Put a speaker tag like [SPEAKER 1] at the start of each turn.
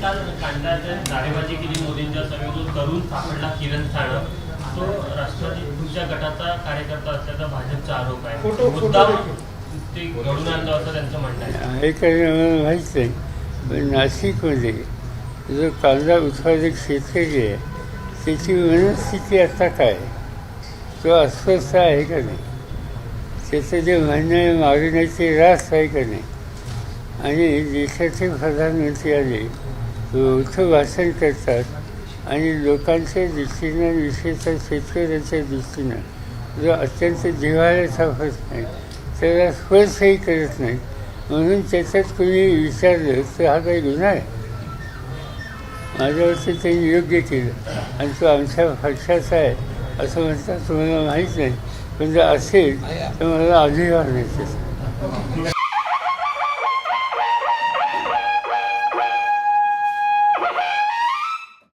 [SPEAKER 1] काल कांद्याच्या नारेबाजी केली मोदींच्या तरुण सापडला किरण तो राष्ट्रवादीच्या गटाचा कार्यकर्ता असल्याचा भाजपचा आरोप आहे.
[SPEAKER 2] फोटो- फोटो
[SPEAKER 1] मुद्दाम. ते घडून आणलं असं त्यांचं म्हणणं आहे.
[SPEAKER 3] हे काही मला माहीत नाही. पण नाशिकमध्ये जो कांदा उत्पादक शेतकरी आहे त्याची मनस्थिती आता काय तो अस्वस्थ आहे का नाही? त्याचं जे म्हणणं आहे मागण्याची रास आहे का नाही? आणि देशाचे प्रधानमंत्री आले. मोठं भाषण करतात आणि लोकांच्या दृष्टीनं विशेषतः शेतकऱ्यांच्या दृष्टीनं जो अत्यंत जिव्हाळ्याचा होत नाही त्याला स्पर्शही करत नाही. म्हणून त्याच्यात कोणी विचारलं तर हा काही गुन्हा आहे? माझ्यावरती त्यांनी योग्य केलं. आणि तो आमच्या पक्षाचा आहे असं म्हणतात तुम्हाला माहीत नाही. पण जर असेल तर मला अभिमान आहे. त्याचा